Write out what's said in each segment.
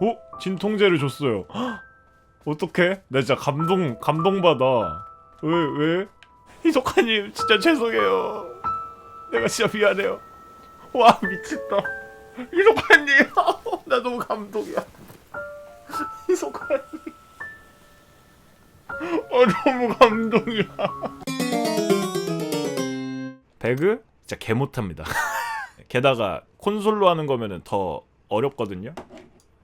어? 진통제를 줬어요. 어떡해? 나 진짜 감동 감동받아. 왜 왜? 희석아님 진짜 죄송해요. 내가 진짜 미안해요. 와 미쳤다. 희석아님 나 너무 감동이야. 희석아님. 어 너무 감동이야. 배그 진짜 개 못합니다. 게다가 콘솔로 하는 거면은 더 어렵거든요.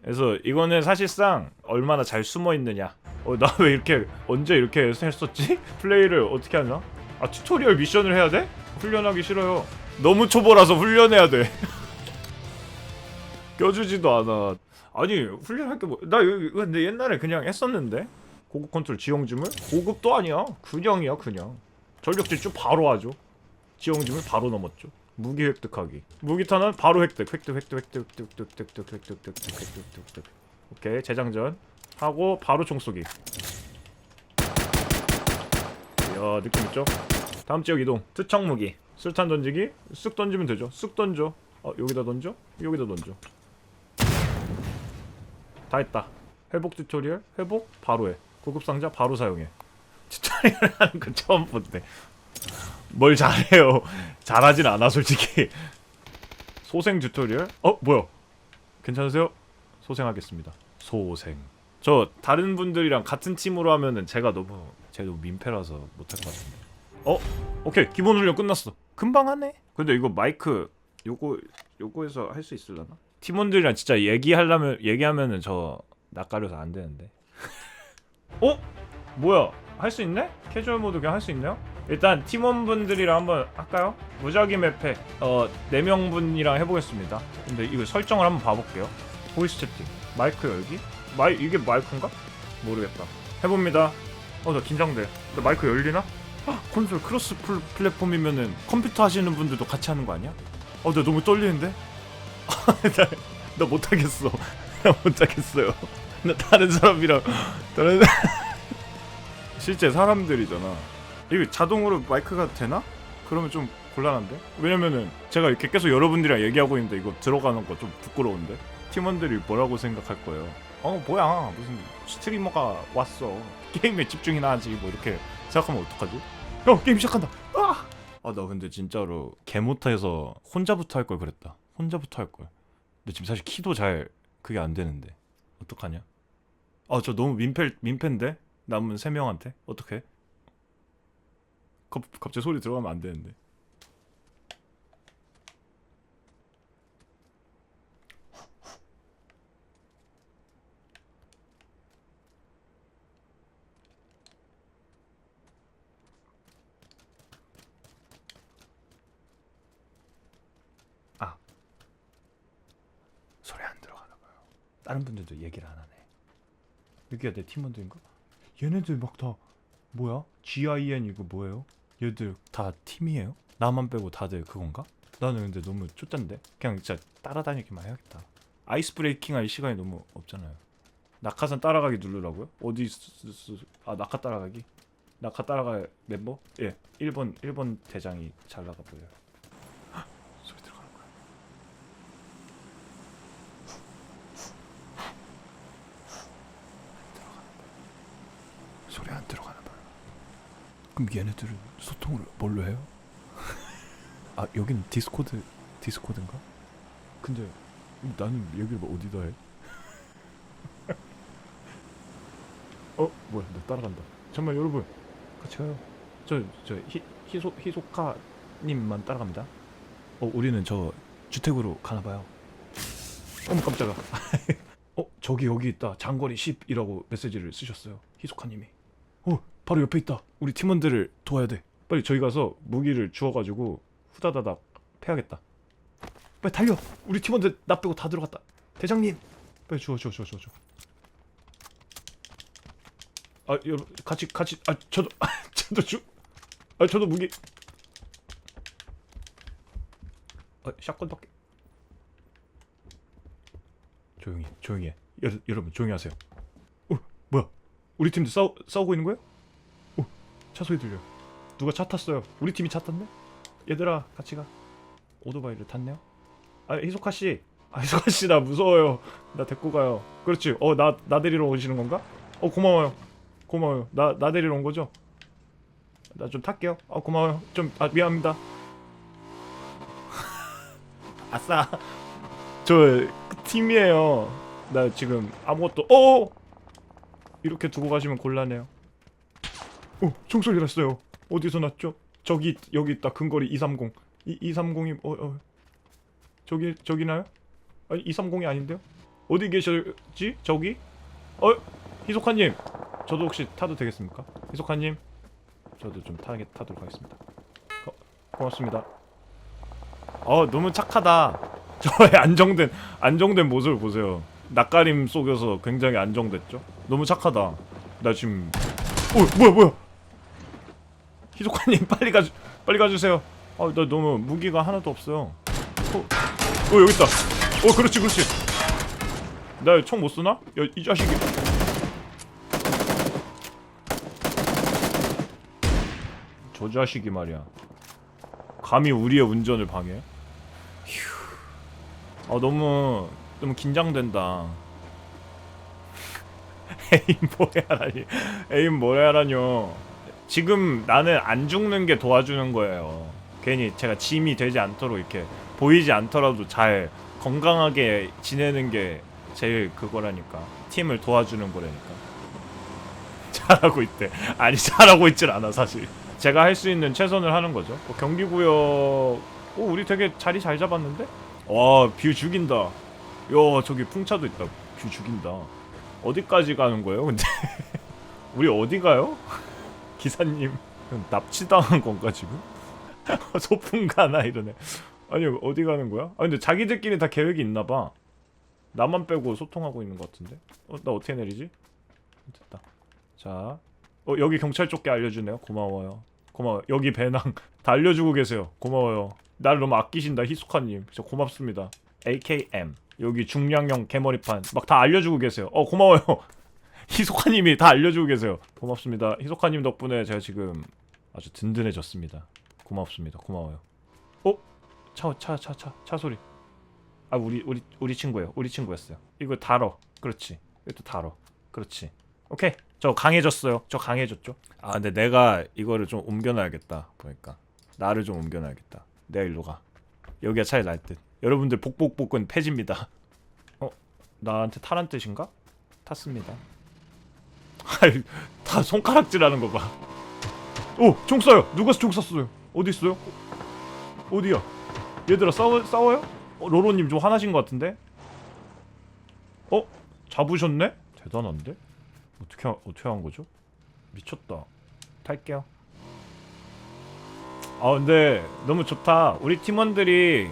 그래서 이거는 사실상 얼마나 잘 숨어 있느냐. 어, 나 왜 이렇게 언제 이렇게 했었지? 플레이를 어떻게 하나? 아 튜토리얼 미션을 해야 돼? 훈련하기 싫어요. 너무 초보라서 훈련해야 돼. 껴주지도 않아. 아니 훈련할 게 뭐? 나 근데 옛날에 그냥 했었는데 고급 컨트롤 지형지물 고급도 아니야. 그냥이야 그냥. 전력 질주 바로 하죠. 지형지물 바로 넘었죠. 무기 획득하기. 무기탄은 바로 획득. 획득 획득 획득 획득 획득 획득 획득 획득 획득 획득 획득. 오케이 재장전 하고 바로 총 쏘기. 이야 느낌 있죠? 다음 지역 이동. 투척 무기. 술탄 던지기. 쑥 던지면 되죠. 쑥 던져. 어 여기다 던져. 여기다 던져. 다 했다. 회복 튜토리얼. 회복 바로 해. 고급 상자 바로 사용해. 튜토리얼 하는 거 처음 본데. 뭘 잘해요. 잘하진 않아 솔직히. 소생 튜토리얼? 어 뭐야? 괜찮으세요? 소생하겠습니다. 소생. 저 다른 분들이랑 같은 팀으로 하면은 제가 너무 제가 너무 민폐라서 못할 것 같은데. 어? 오케이 기본 훈련 끝났어. 금방 하네. 근데 이거 마이크 요거 요거에서 할 수 있을라나? 팀원들이랑 진짜 얘기하려면 얘기하면은 저 낯가려서 안 되는데. 어? 뭐야? 할 수 있네? 캐주얼 모드 그냥 할 수 있네요? 일단 팀원분들이랑 한번 할까요? 무작위 맵에 어 4명분이랑 해보겠습니다 근데 이거 설정을 한번 봐볼게요 보이스 채팅 마이크 열기? 마이 이게 마이크인가? 모르겠다 해봅니다 어 나 긴장돼 나 마이크 열리나? 헉, 콘솔 크로스 플, 플랫폼이면은 컴퓨터 하시는 분들도 같이 하는 거 아니야? 어 나 너무 떨리는데? 나, 나 못하겠어 나 못하겠어요 나 다른 사람이랑 다른 실제 사람들이잖아. 이거 자동으로 마이크가 되나? 그러면 좀 곤란한데? 왜냐면은 제가 이렇게 계속 여러분들이랑 얘기하고 있는데 이거 들어가는 거 좀 부끄러운데? 팀원들이 뭐라고 생각할 거예요? 어 뭐야 무슨 스트리머가 왔어 게임에 집중이나 하지 뭐 이렇게 생각하면 어떡하지? 형 게임 시작한다 아! 아나 근데 진짜로 개 못해서 혼자부터 할 걸 그랬다 혼자부터 할걸 근데 지금 사실 키도 잘 그게 안 되는데 어떡하냐? 아 저 너무 민폐 민폐인데 남은 세 명한테 어떻게? 갑 갑자기 소리 들어가면 안 되는데. 아 소리 안 들어가나 봐요. 다른 분들도 얘기를 안 하네. 여기가 내 팀원들인가? 얘네들 막 다 뭐야? GIN 이거 뭐예요? 얘들 다 팀이에요? 나만 빼고 다들 그건가? 나는 근데 너무 쫓던데 그냥 진짜 따라다니기만 해야겠다 아이스 브레이킹 할 시간이 너무 없잖아요 낙하산 따라가기 누르라고요? 어디 아 낙하 따라가기? 낙하 따라갈 멤버? 예 1번 1번 대장이 잘 나가 보여요 헉, 소리 들어가는 거야 소리 안 들어가나 봐요. 그럼 얘네들은 소통을 뭘로 해요? 아 여긴 디스코드 디스코드인가? 근데 나는 여기를 뭐 어디다 해? 어 뭐야 나 따라간다. 정말 여러분 같이 가요. 저저 희소 희소카님만 따라갑니다. 어 우리는 저 주택으로 가나 봐요. 어머 깜짝아. 어 저기 여기 있다 장거리 10이라고 메시지를 쓰셨어요 희소카님이 어 바로 옆에 있다. 우리 팀원들을 도와야 돼. 빨리 저희 가서 무기를 주워가지고 후다다닥 패야겠다. 빨리 달려. 우리 팀원들 나 빼고 다 들어갔다. 대장님. 빨리 주워 주워 주워 주워. 주워 아 여러분 같이 같이 아 저도 저도 주 아 저도 무기. 아 샷건밖에. 조용히 조용히 해. 여, 여러분 조용히 하세요. 어 뭐야? 우리 팀도 싸우, 싸우고 있는 거야? 어, 차 소리 들려. 누가 차 탔어요. 우리 팀이 차 탔네? 얘들아, 같이 가. 오토바이를 탔네요. 아, 희소카 씨. 아 희석아 씨나 무서워요. 나 데리고 가요. 그렇지. 어 나 나 데리러 오시는 건가? 어 고마워요. 고마워요. 나 나 데리러 온 거죠? 나 좀 탈게요. 아 고마워요. 좀 아 미안합니다. 아싸. 저 팀이에요. 나 지금 아무것도 어! 이렇게 두고 가시면 곤란해요 어 총소리 났어요. 어디서 났죠? 저기 여기 있다. 근거리 230 이, 230이 어, 어. 저기 저기나요? 아니 230이 아닌데요? 어디 계셨지? 저기? 어 희속한님. 저도 혹시 타도 되겠습니까? 희속한님. 저도 좀 타게 타도록 하겠습니다. 어, 고맙습니다. 어 너무 착하다. 저의 안정된 안정된 모습을 보세요. 낯가림 속에서 굉장히 안정됐죠? 너무 착하다. 나 지금 어 뭐야 뭐야 희속한님 빨리 가 빨리 가주세요. 아나 너무 무기가 하나도 없어요. 어, 어 여기 있다. 어 그렇지 그렇지. 나 총못 쏘나? 야, 이 자식이. 저 자식이 말이야. 감히 우리의 운전을 방해? 휴. 아 너무 너무 긴장된다. 에임 뭐야라니. 에임 뭐야라뇨 지금 나는 안 죽는 게 도와주는 거예요. 괜히 제가 짐이 되지 않도록 이렇게 보이지 않더라도 잘 건강하게 지내는 게 제일 그거라니까. 팀을 도와주는 거라니까. 잘하고 있대. 아니 잘하고 있질 않아 사실. 제가 할 수 있는 최선을 하는 거죠. 뭐 경기구역 오 우리 되게 자리 잘 잡았는데? 와뷰 죽인다. 야 저기 풍차도 있다 뷰 죽인다. 어디까지 가는 거예요 근데? 우리 어디 가요 기사님 납치당한 건가 지금? 소풍 가나 이러네. 아니 어디 가는 거야? 아 근데 자기들끼리 다 계획이 있나 봐. 나만 빼고 소통하고 있는 것 같은데? 어 나 어떻게 내리지? 됐다. 자 어 여기 경찰 쪽게 알려주네요. 고마워요. 고마워. 요 여기 배낭 다 알려주고 계세요. 고마워요. 날 너무 아끼신다 희숙하님. 진짜 고맙습니다. AKM 여기 중량형 개머리판 막 다 알려주고 계세요. 어 고마워요 희숙하님이 다 알려주고 계세요. 고맙습니다. 희숙하님 덕분에 제가 지금 아주 든든해졌습니다. 고맙습니다. 고마워요. 어? 차 차 차 차 차 소리. 아 우리 우리 우리 친구예요. 우리 친구였어요. 이거 달어. 그렇지. 이것도 달어. 그렇지. 오케이. 저 강해졌어요. 저 강해졌죠? 아 근데 내가 이거를 좀 옮겨놔야겠다 보니까. 나를 좀 옮겨놔야겠다. 내가 일로 가. 여기가 차이 날듯. 여러분들 복복복은 폐지입니다. 어? 나한테 타란 뜻인가? 탔습니다 다 손가락질하는 거 봐 오! 총 쏴요! 누가 총 쐈어요? 어디 있어요? 어디야? 얘들아 싸워, 싸워요? 어, 로로님 좀 화나신 것 같은데? 어? 잡으셨네? 대단한데? 어떻게 하- 어떻게 한 거죠? 미쳤다. 탈게요. 아 근데 너무 좋다. 우리 팀원들이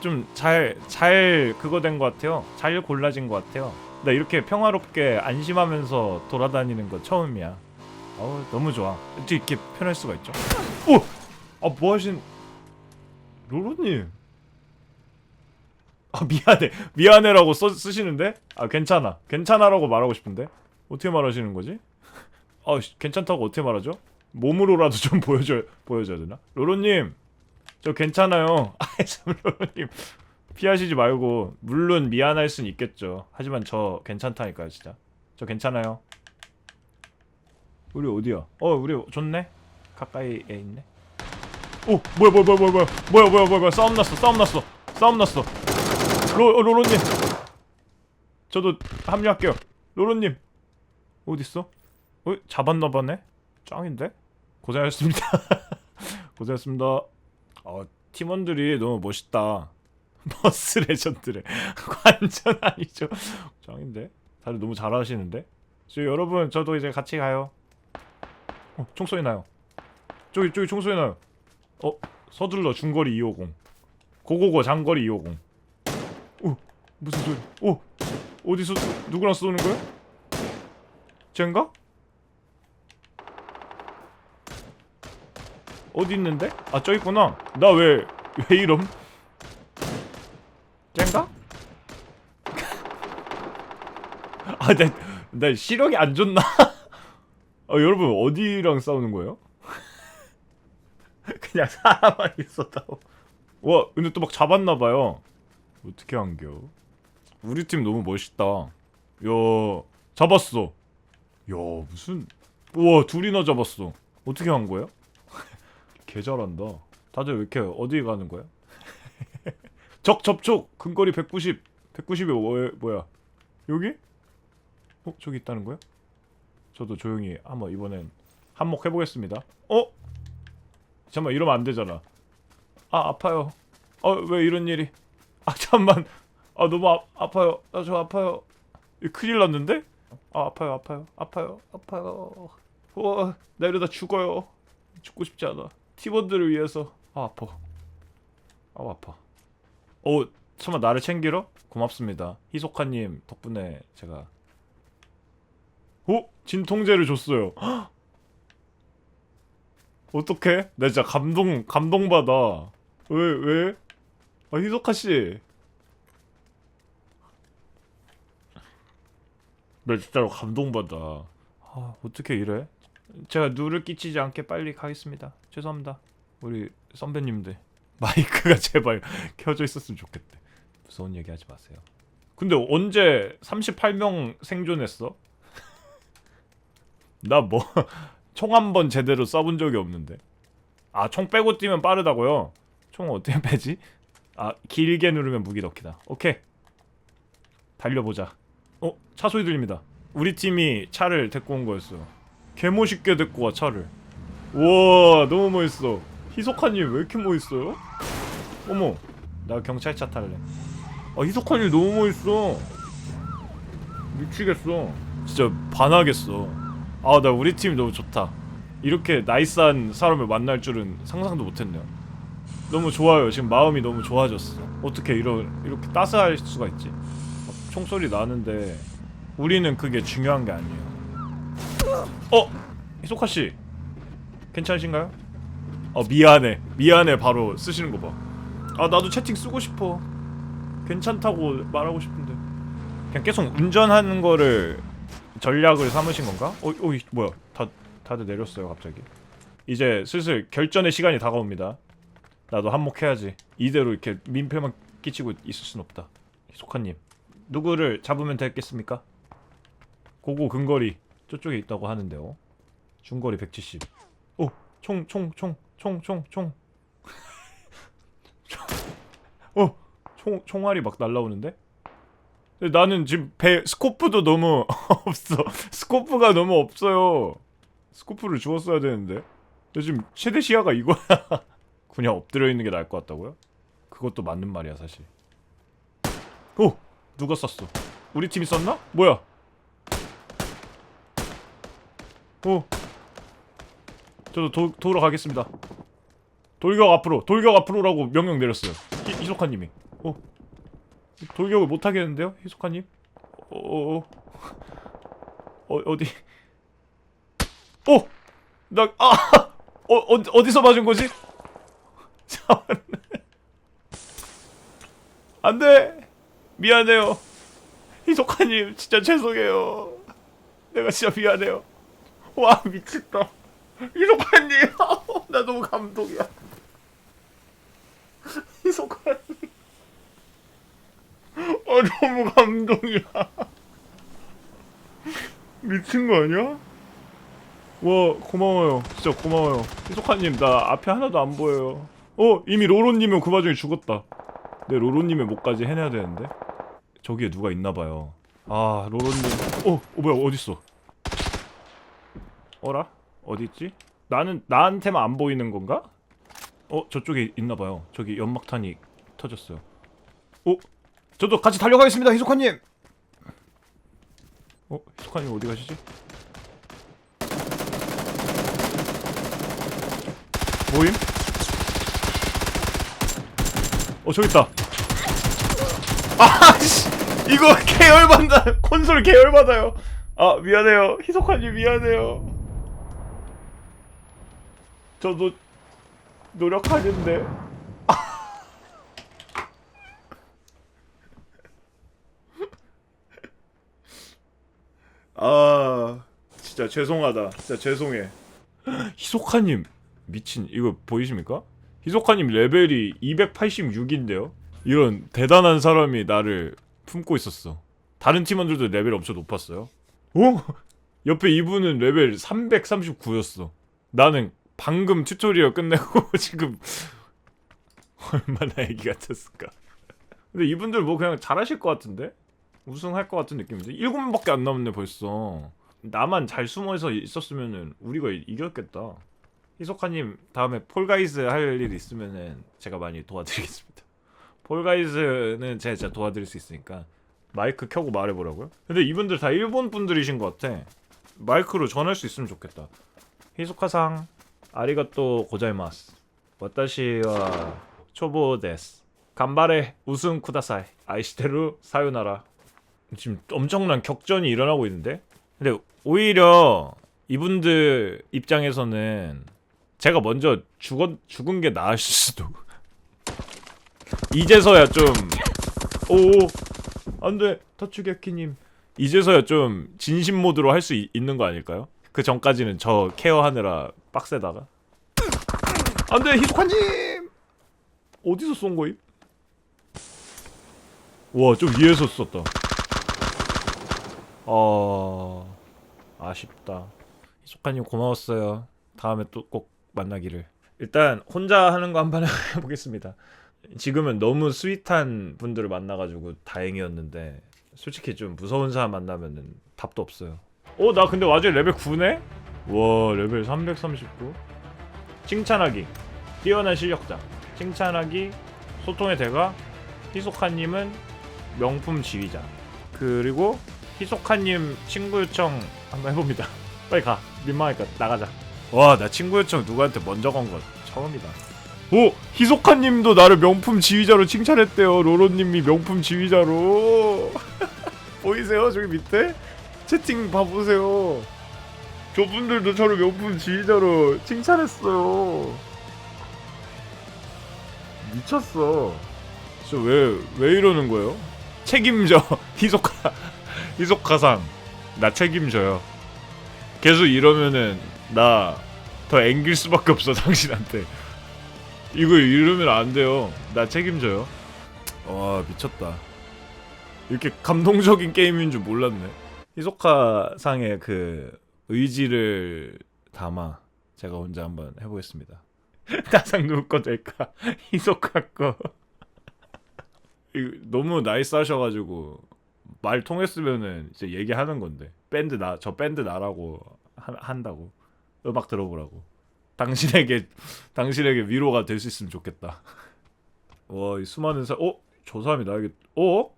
좀 잘 잘 그거 된 것 같아요. 잘 골라진 것 같아요. 나 이렇게 평화롭게 안심하면서 돌아다니는 거 처음이야. 어우 너무 좋아. 어떻게 이렇게 편할 수가 있죠? 오! 아 뭐하신 로로님? 아 미안해 미안해라고 써, 쓰시는데 아 괜찮아 괜찮아라고 말하고 싶은데 어떻게 말하시는 거지? 아 씨, 괜찮다고 어떻게 말하죠? 몸으로라도 좀 보여줘 보여줘야 되나? 로로님 저 괜찮아요. 아참 로로님 피하시지 말고 물론 미안할 순 있겠죠. 하지만 저 괜찮다니까요 진짜. 저 괜찮아요. 우리 어디야? 어 우리 좋네. 가까이에 있네. 오 뭐야 뭐야 뭐야 뭐야 뭐야 뭐야 뭐야 뭐야 싸움 났어 싸움 났어 싸움 났어. 로 로로님 저도 합류할게요. 로로님 어디 있어? 어 잡았나 보네. 짱인데? 고생하셨습니다. 고생하셨습니다. 어 팀원들이 너무 멋있다. 버스 레전드래. 완전 아니죠. 짱인데? 다들 너무 잘하시는데? 저 여러분 저도 이제 같이 가요. 어 총소리 나요. 저기 저기 총소리 나요. 어 서둘러 중거리 250. 고고고 장거리 250. 오 무슨 소리? 오 어디서 누구랑 쏘는 거야? 쟤인가? 어디 있는데? 아 저기 있구나. 나 왜 왜 이럼? 쟤인가? 아, 나, 나 시력이 안 좋나? 아, 여러분 어디랑 싸우는 거예요? 그냥 사람만 있었다고. 와, 근데 또 막 잡았나 봐요. 어떻게 한겨? 우리 팀 너무 멋있다. 야, 잡았어. 야, 무슨 우와, 둘이나 잡았어. 어떻게 한 거야? 개 잘한다. 다들 왜 이렇게 어디 가는 거야? 적 접촉 근거리 190. 190이 뭐, 뭐야? 여기? 어, 저기 있다는 거야? 저도 조용히 한번 이번엔 한몫 해보겠습니다. 어? 잠깐만 이러면 안 되잖아. 아 아파요. 어 왜 이런 일이? 아 잠만. 아 너무 아, 아파요. 아 저 아파요. 이거 큰일 났는데? 아 아파요 아파요 아파요 아파요. 우와 나 이러다 죽어요. 죽고 싶지 않아. 팀원들을 위해서. 아 아파. 아 아파. 어 설마 나를 챙기러? 고맙습니다. 희소카님 덕분에 제가. 어 진통제를 줬어요. 헉! 어떡해? 나 진짜 감동 감동받아. 왜 왜? 아 희소카 씨. 나 진짜로 감동받아. 아 어떻게 이래? 제가 누를 끼치지 않게 빨리 가겠습니다. 죄송합니다. 우리 선배님들 마이크가 제발 켜져 있었으면 좋겠대. 무서운 얘기 하지 마세요. 근데 언제 38명 생존했어? 나 뭐 총 한 번 제대로 쏴본 적이 없는데. 아, 총 빼고 뛰면 빠르다고요? 총 어떻게 빼지? 아, 길게 누르면 무기 넣기다. 오케이. 달려보자. 어, 차 소리 들립니다. 우리 팀이 차를 데리고 온 거였어. 개멋있게 데리고 와, 차를. 우와, 너무 멋있어. 희석한님 왜 이렇게 멋있어요? 어머, 나 경찰차 탈래. 아, 희석한님 너무 멋있어. 미치겠어. 진짜 반하겠어. 아, 나 우리 팀 너무 좋다. 이렇게 나이스한 사람을 만날 줄은 상상도 못했네요. 너무 좋아요. 지금 마음이 너무 좋아졌어. 어떻게 이런 이렇게 따스할 수가 있지? 막 총소리 나는데 우리는 그게 중요한 게 아니에요. 어, 희소카 씨, 괜찮으신가요? 어 미안해, 미안해. 바로 쓰시는 거 봐. 아 나도 채팅 쓰고 싶어. 괜찮다고 말하고 싶은데 그냥 계속 운전하는 거를 전략을 삼으신 건가? 어, 어, 이, 뭐야? 다 다들 내렸어요 갑자기. 이제 슬슬 결전의 시간이 다가옵니다. 나도 한몫해야지. 이대로 이렇게 민폐만 끼치고 있을 순 없다. 소카님, 누구를 잡으면 되겠습니까? 고고 근거리 저쪽에 있다고 하는데요. 중거리 170. 오, 총, 총, 총, 총, 총, 총. 어, 총, 총알이 막 날라오는데? 나는 지금 배 스코프도 너무 없어. 스코프가 너무 없어요. 스코프를 주웠어야 되는데. 지금 최대 시야가 이거야. 그냥 엎드려 있는 게 나을 것 같다고요? 그것도 맞는 말이야 사실. 오, 누가 쐈어? 우리 팀이 쐈나? 뭐야? 오, 저도 도, 도로 가겠습니다. 돌격 앞으로, 돌격 앞으로라고 명령 내렸어요. 희, 희소카님이. 오, 돌격을 못 하겠는데요, 희소카님? 어, 어, 어, 어 어디? 오, 나 아, 어, 어 어디서 맞은 거지? 잠깐만. 안 돼! 미안해요. 희소카님, 진짜 죄송해요. 내가 진짜 미안해요. 와, 미쳤다. 희소카님, 나 너무 감동이야. 희소카님. 아, 너무 감동이야. 미친 거 아니야? 와 고마워요. 진짜 고마워요. 희소카님 나 앞에 하나도 안 보여요. 어 이미 로로님은 그 와중에 죽었다. 내 로로님의 목까지 해내야 되는데? 저기에 누가 있나봐요. 아 로로님. 어, 어 뭐야 어딨어? 어라? 어디있지? 나는 나한테만 안 보이는 건가? 어 저쪽에 있나봐요. 저기 연막탄이 터졌어요. 어 저도 같이 달려가겠습니다 희소카님 어 희소카님 어디 가시지 모임? 어 저기 있다. 아씨 이거 계열받다 콘솔 계열받아요. 아 미안해요 희석한님 미안해요. 저도 노력하는데. 아 진짜 죄송하다. 진짜 죄송해. 희소카님 미친 이거 보이십니까? 희소카님 레벨이 286인데요. 이런 대단한 사람이 나를 품고 있었어. 다른 팀원들도 레벨 엄청 높았어요. 어? 옆에 이분은 레벨 339였어. 나는 방금 튜토리얼 끝내고 지금 얼마나 애기 같았을까. 근데 이분들 뭐 그냥 잘하실 것 같은데? 우승할 것 같은 느낌인데? 7명밖에 안 남았네 벌써. 나만 잘 숨어서 있었으면은 우리가 이- 이겼겠다. 희석하님 다음에 폴가이즈 할 일 있으면은 제가 많이 도와드리겠습니다. 폴가이즈는 제가 진짜 도와드릴 수 있으니까 마이크 켜고 말해보라고요? 근데 이분들 다 일본 분들이신 것 같아. 마이크로 전할 수 있으면 좋겠다. 히소카상 아리가또 고자이마스. 와타시와 초보 데스. 간발의 우승 쿠다사이. 아이시테루 사요나라. 지금 엄청난 격전이 일어나고 있는데? 근데 오히려 이분들 입장에서는 제가 먼저 죽었, 죽은 게 나을 수도. 이제서야 좀 오 안돼 터치게키님 이제서야 좀 진심 모드로 할 수 있는 거 아닐까요? 그 전까지는 저 케어하느라 빡세다가 안돼 희숙한님 어디서 쏜 거임? 와좀 위에서 쐈다 어 아쉽다 희숙한님 고마웠어요 다음에 또 꼭 만나기를 일단 혼자 하는 거 한번 해보겠습니다 지금은 너무 스윗한 분들을 만나가지고 다행이었는데 솔직히 좀 무서운 사람 만나면은 답도 없어요. 어 나 근데 와중에 레벨 9네? 와 레벨 339. 칭찬하기 뛰어난 실력자. 칭찬하기 소통의 대가 희속한님은 명품 지휘자. 그리고 희속한님 친구 요청 한번 해봅니다. 빨리 가 민망하니까 나가자. 와 나 친구 요청 누구한테 먼저 건거 처음이다. 오 희속한님도 나를 명품 지휘자로 칭찬했대요. 로로님이 명품 지휘자로 보이세요 저기 밑에 채팅 봐보세요. 저분들도 저를 명품 지휘자로 칭찬했어요. 미쳤어. 저 왜 왜 이러는 거예요? 책임져 희속하 희속하상 나 책임져요. 계속 이러면은 나 더 앵길 수밖에 없어 당신한테. 이거 이러면 안 돼요. 나 책임져요. 와 미쳤다. 이렇게 감동적인 게임인 줄 몰랐네. 히소카 상의 그 의지를 담아 제가 혼자 한번 해보겠습니다. 나상 누구 거 될까? 히소카 거. 너무 나이스 하셔가지고 말 통했으면은 이제 얘기하는 건데 밴드 나 저 밴드 나라고 하, 한다고 음악 들어보라고. 당신에게 당신에게 위로가 될 수 있으면 좋겠다. 와, 이 수많은 사, 어? 저 사람이 나에게, 어?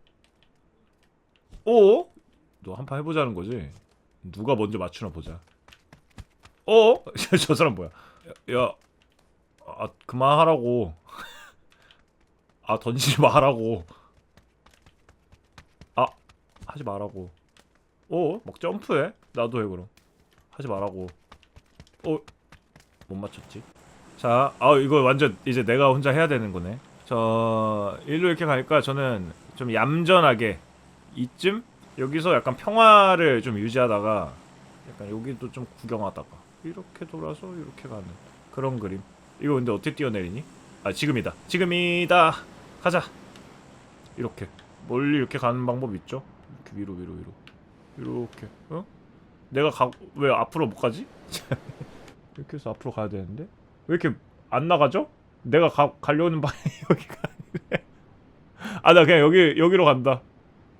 어? 너 한 판 해보자는 거지? 누가 먼저 맞추나 보자. 어? 저 사람 뭐야? 야, 야, 아 그만하라고. 아 던지지 마라고. 아 하지 마라고. 어? 막 점프해? 나도 해 그럼. 하지 마라고. 어? 못 맞췄지. 자, 아 이거 완전 이제 내가 혼자 해야 되는 거네. 저 일로 이렇게 가니까 저는 좀 얌전하게 이쯤 여기서 약간 평화를 좀 유지하다가 약간 여기도 좀 구경하다가 이렇게 돌아서 이렇게 가는 그런 그림. 이거 근데 어떻게 뛰어내리니? 아 지금이다. 지금이다. 가자. 이렇게 멀리 이렇게 가는 방법 있죠? 이렇게 위로 위로 위로. 이렇게 어? 내가 가 왜 앞으로 못 가지? 이렇게 해서 앞으로 가야 되는데? 왜 이렇게 안 나가죠? 내가 가, 가려는 방향이 여기가 아니네 아나 그냥 여기 여기로 간다.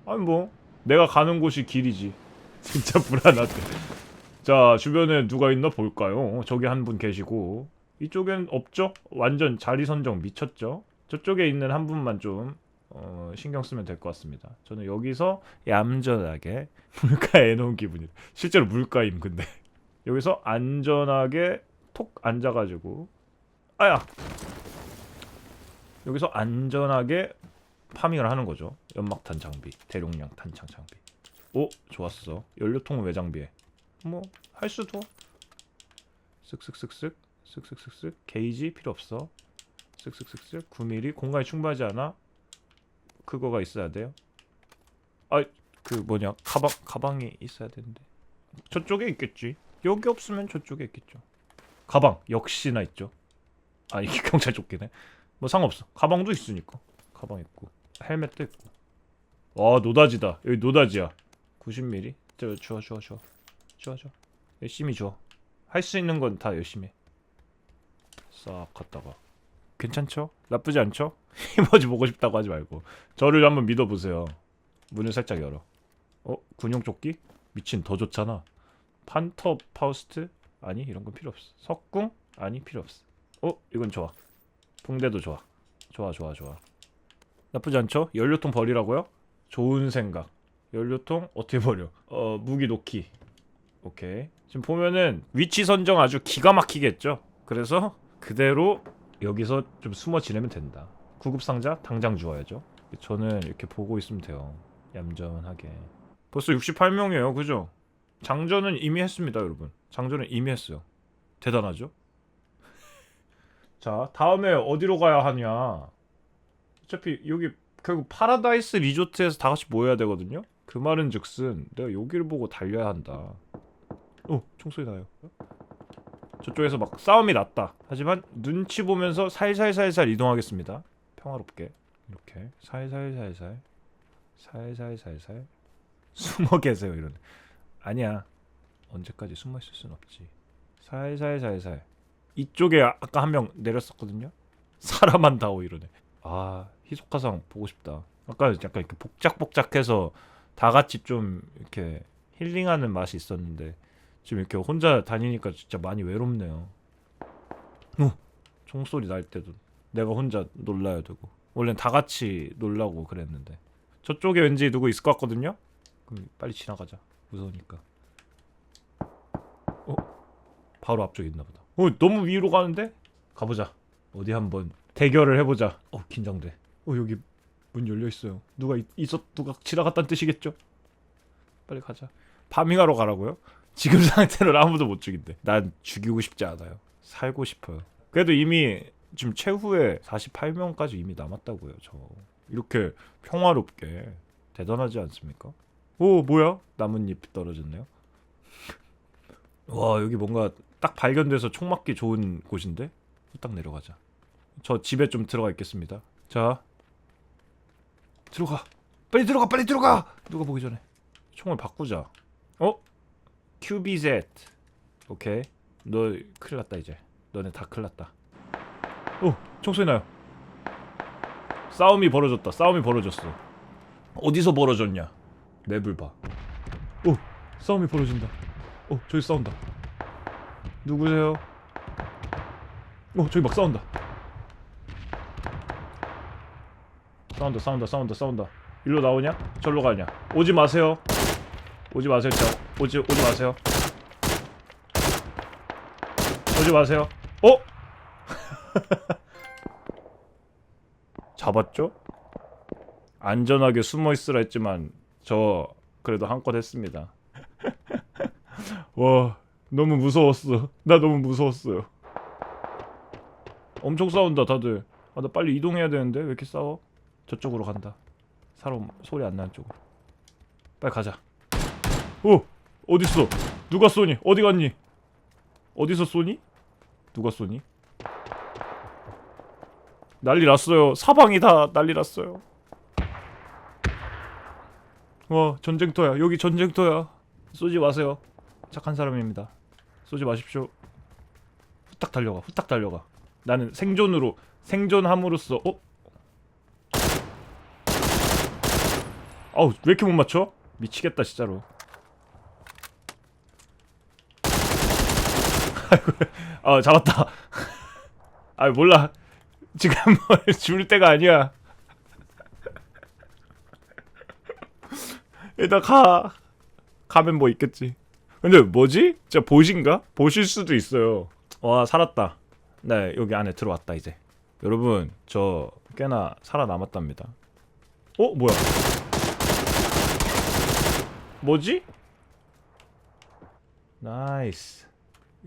아니 뭐. 내가 가는 곳이 길이지. 진짜 불안하대. 자 주변에 누가 있나 볼까요? 저기 한 분 계시고. 이쪽엔 없죠? 완전 자리 선정 미쳤죠? 저쪽에 있는 한 분만 좀 어, 신경 쓰면 될 것 같습니다. 저는 여기서 얌전하게 물가에 놓은 기분이 실제로 물가임 근데. 여기서 안전하게 톡 앉아가지고. 아야! 여기서 안전하게 파밍을 하는 거죠. 연막탄 장비 대용량 탄창 장비. 오 좋았어. 연료통은 왜 장비해 뭐 할 수도. 쓱쓱쓱쓱 쓱쓱쓱쓱. 게이지 필요 없어. 쓱쓱쓱쓱. 9mm 공간이 충분하지 않아 그거가 있어야 돼요 아 그 뭐냐 가방 가방이 있어야 되는데 저쪽에 있겠지 여기 없으면 저쪽에 있겠죠. 가방 역시나 있죠. 아 이게 경찰 쫓기네. 뭐 상관없어. 가방도 있으니까. 가방 있고 헬멧도 있고 와 노다지다 여기 노다지야 90mm 저 주워 주워 주워 주워 주워 열심히 주워 할 수 있는 건 다 열심히 해. 싹 갔다가 괜찮죠? 나쁘지 않죠? 이모지 보고 싶다고 하지 말고 저를 한번 믿어보세요 문을 살짝 열어 어? 군용 조끼? 미친 더 좋잖아 판터 파우스트? 아니 이런 건 필요 없어 석궁? 아니 필요 없어 어? 이건 좋아 붕대도 좋아 좋아 좋아 좋아 나쁘지 않죠? 연료통 버리라고요? 좋은 생각 연료통 어떻게 버려? 어 무기 놓기 오케이 지금 보면은 위치 선정 아주 기가 막히겠죠? 그래서 그대로 여기서 좀 숨어 지내면 된다. 구급 상자 당장 주워야죠. 저는 이렇게 보고 있으면 돼요. 얌전하게. 벌써 68명이에요. 그죠? 장전은 이미 했습니다 여러분. 장전은 이미 했어요. 대단하죠? 자 다음에 어디로 가야 하냐? 어차피 여기 결국 파라다이스 리조트에서 다 같이 모여야 되거든요? 그 말은 즉슨 내가 여기를 보고 달려야 한다. 어 총소리 나요 저쪽에서 막 싸움이 났다. 하지만 눈치 보면서 살살살살 이동하겠습니다. 평화롭게. 이렇게. 살살살살. 살살살살. 숨어 계세요 이런. 아니야. 언제까지 숨어 있을 순 없지. 살살살살. 이쪽에 아- 아까 한 명 내렸었거든요. 사람한다오 이러네. 아 희속화상 보고 싶다. 아까 약간 이렇게 복작복작해서 다 같이 좀 이렇게 힐링하는 맛이 있었는데 지금 이렇게 혼자 다니니까 진짜 많이 외롭네요. 어, 총소리 날 때도 내가 혼자 놀라야 되고. 원래는 다 같이 놀라고 그랬는데. 저쪽에 왠지 누구 있을 것 같거든요? 그럼 빨리 지나가자. 무서우니까. 어? 바로 앞쪽에 있나 보다. 어 너무 위로 가는데? 가보자. 어디 한번 대결을 해보자. 어 긴장돼. 어 여기 문 열려 있어요. 누가 있, 있었 누가 지나갔다는 뜻이겠죠? 빨리 가자. 파밍하러 가라고요? 지금 상태로 아무도 못 죽인대. 난 죽이고 싶지 않아요. 살고 싶어요. 그래도 이미 지금 최후에 48명까지 이미 남았다고요 저. 이렇게 평화롭게 대단하지 않습니까? 오 뭐야? 나뭇잎 떨어졌네요. 와 여기 뭔가 딱 발견돼서 총 맞기 좋은 곳인데? 후딱 내려가자. 저 집에 좀 들어가 있겠습니다. 자 들어가. 빨리 들어가 빨리 들어가! 누가 보기 전에. 총을 바꾸자. 어? QBZ 오케이. 너 큰일 났다 이제. 너네 다 큰일 났다. 오 총소리 나요. 싸움이 벌어졌다. 싸움이 벌어졌어. 어디서 벌어졌냐? 맵을 봐오 싸움이 벌어진다. 어 저기 싸운다. 누구세요? 어 저기 막 싸운다. 싸운다 싸운다 싸운다 싸운다. 일로 나오냐? 절로 가냐? 오지 마세요 오지 마세요 저. 오지 오지 마세요. 오지 마세요. 어? 잡았죠? 안전하게 숨어 있으라 했지만 저 그래도 한껏 했습니다. 와 너무 무서웠어. 나 너무 무서웠어요. 엄청 싸운다 다들. 아 나 빨리 이동해야 되는데 왜 이렇게 싸워? 저쪽으로 간다. 사람 소리 안 나는 쪽으로. 빨리 가자 오 어딨어? 누가 쏘니? 어디 갔니? 어디서 쏘니? 누가 쏘니? 난리 났어요. 사방이 다 난리 났어요. 와 전쟁터야. 여기 전쟁터야. 쏘지 마세요. 착한 사람입니다. 쏘지 마십시오. 후딱 달려가 후딱 달려가. 나는 생존으로 생존함으로써 어? 아우 왜 이렇게 못 맞춰? 미치겠다 진짜로 아이고 아 잡았다. 아 몰라. 지금 뭘 줄 때가 아니야. 일단 가. 가면 뭐 있겠지. 근데 뭐지? 진짜 보신가? 보실 수도 있어요. 와 살았다. 네 여기 안에 들어왔다 이제. 여러분 저 꽤나 살아남았답니다. 어 뭐야? 뭐지? 나이스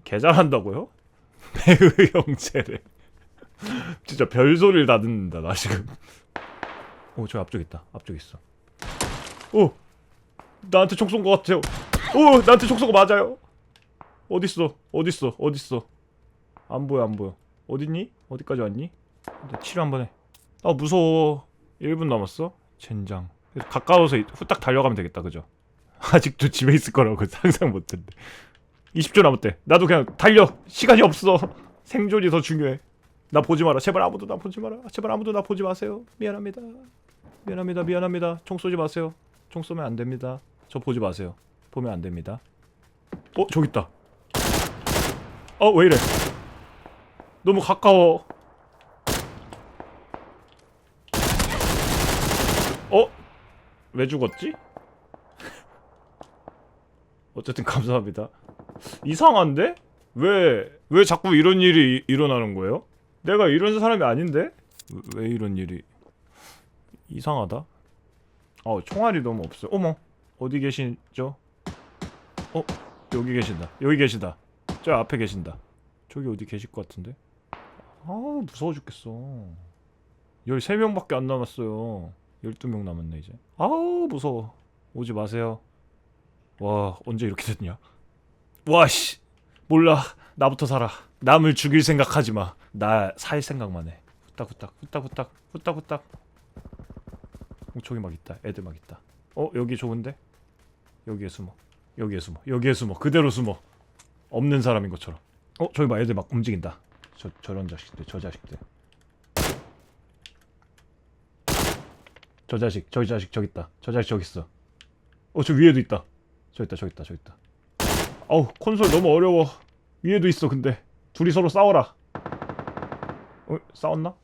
개 잘한다고요? 배우 형제를. 진짜 별소리를 다 듣는다 나 지금. 오 저 앞쪽 있다. 앞쪽 있어. 오! 나한테 총쏜거 같아요. 오! 나한테 총 쏜 거 맞아요. 어딨어? 어딨어? 어딨어? 안 보여 안 보여. 어딨니? 어디까지 왔니? 나 치료 한번 해 아 무서워. 1분 남았어? 젠장. 가까워서 후딱 달려가면 되겠다 그죠? 아직도 집에 있을 거라고 상상 못했는데 20초 남았대. 나도 그냥 달려. 시간이 없어. 생존이 더 중요해. 나 보지 마라. 제발 아무도 나 보지 마라. 제발 아무도 나 보지 마세요. 미안합니다. 미안합니다. 미안합니다. 총 쏘지 마세요. 총 쏘면 안 됩니다. 저 보지 마세요. 보면 안 됩니다. 어 저기 있다. 어 왜 이래? 너무 가까워. 어? 왜 죽었지? 어쨌든 감사합니다. 이상한데? 왜, 왜 자꾸 이런 일이 이- 일어나는 거예요? 내가 이런 사람이 아닌데? 왜, 왜 이런 일이 이상하다? 어, 총알이 너무 없어요. 어머, 어디 계시죠? 어, 여기 계신다. 여기 계신다. 저 앞에 계신다. 저기 어디 계실 것 같은데? 아, 무서워 죽겠어. 13명밖에 안 남았어요. 12명 남았네 이제 아우 무서워 오지 마세요 와 언제 이렇게 됐냐 와씨. 몰라. 나부터 살아. 남을 죽일 생각하지 마나 살 생각만 해. 후딱후딱 후딱후딱 후딱후딱. 어, 저기 막 있다. 애들 막 있다. 어 여기 좋은데? 여기에 숨어. 여기에 숨어. 여기에 숨어. 그대로 숨어. 없는 사람인 것처럼. 어 저기 막 애들 막 움직인다. 저 저런 자식들 저 자식들. 저 자식, 저 자식 저기 있다. 저 자식 저기 있어. 어, 저 위에도 있다. 저 있다, 저 있다, 저 있다. 어우, 콘솔 너무 어려워. 위에도 있어, 근데. 둘이 서로 싸워라. 어, 싸웠나? 어,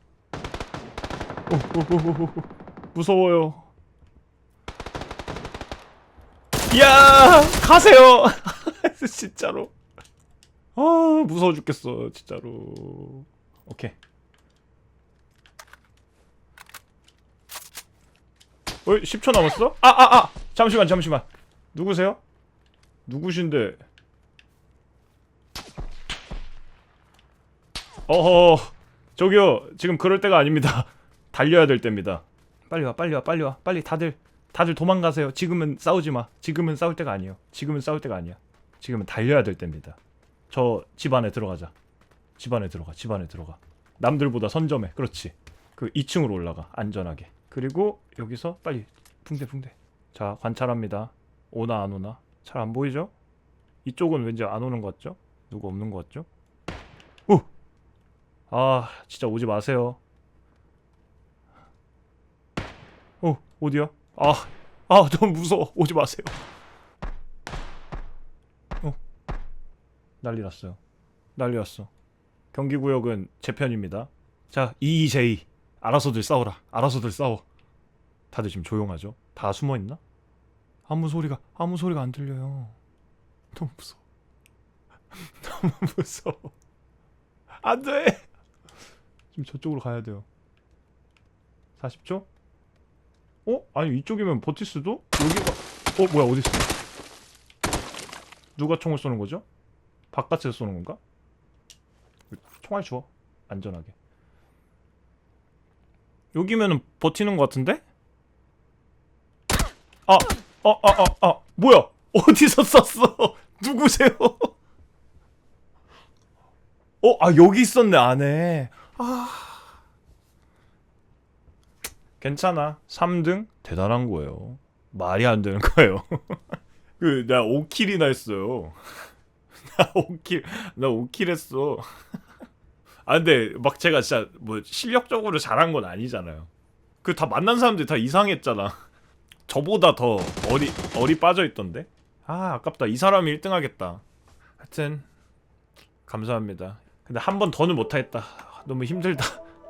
어, 어. 무서워요. 야, 가세요. 진짜로. 아, 무서워 죽겠어, 진짜로. 오케이. 어, 10초 남았어? 아, 아, 아! 잠시만, 잠시만. 누구세요? 누구신데? 어허, 저기요, 지금 그럴 때가 아닙니다. 달려야 될 때입니다. 빨리 와, 빨리 와, 빨리 와, 빨리 다들, 다들 도망가세요. 지금은 싸우지 마. 지금은 싸울 때가 아니에요. 지금은 싸울 때가 아니야. 지금은 달려야 될 때입니다. 저 집 안에 들어가자. 집 안에 들어가, 집 안에 들어가. 남들보다 선점해. 그렇지. 그 2층으로 올라가, 안전하게. 그리고 여기서 빨리 붕대 붕대 자 관찰합니다 오나 안 오나 잘 안 보이죠? 이쪽은 왠지 안 오는 것 같죠? 누구 없는 것 같죠? 오! 아 진짜 오지 마세요 어 어디야? 아, 아 너무 무서워 오지 마세요 어 난리 났어요 난리 났어 경기구역은 제 편입니다 자 EEJ 알아서들 싸워라. 알아서들 싸워. 다들 지금 조용하죠? 다 숨어 있나? 아무 소리가 아무 소리가 안 들려요. 너무 무서워. 너무 무서워. 안 돼. 지금 저쪽으로 가야 돼요. 40초? 어? 아니 이쪽이면 버틸 수도? 여기가 어 뭐야 어디 있어? 누가 총을 쏘는 거죠? 바깥에서 쏘는 건가? 총알 주워 안전하게. 여기면은 버티는 것 같은데? 아, 아, 아, 아, 아, 뭐야? 어디서 썼어? 누구세요? 어, 아 여기 있었네 안에. 아, 괜찮아. 3등 대단한 거예요. 말이 안 되는 거예요. 그 나 5킬이나 했어요. 나 5킬, 나 5킬 했어. 아 근데 막 제가 진짜 뭐 실력적으로 잘한 건 아니잖아요. 그 다 만난 사람들이 다 이상했잖아. 저보다 더 어리 어리 빠져 있던데. 아 아깝다. 이 사람이 1등 하겠다. 하여튼 감사합니다. 근데 한 번 더는 못하겠다. 너무 힘들다.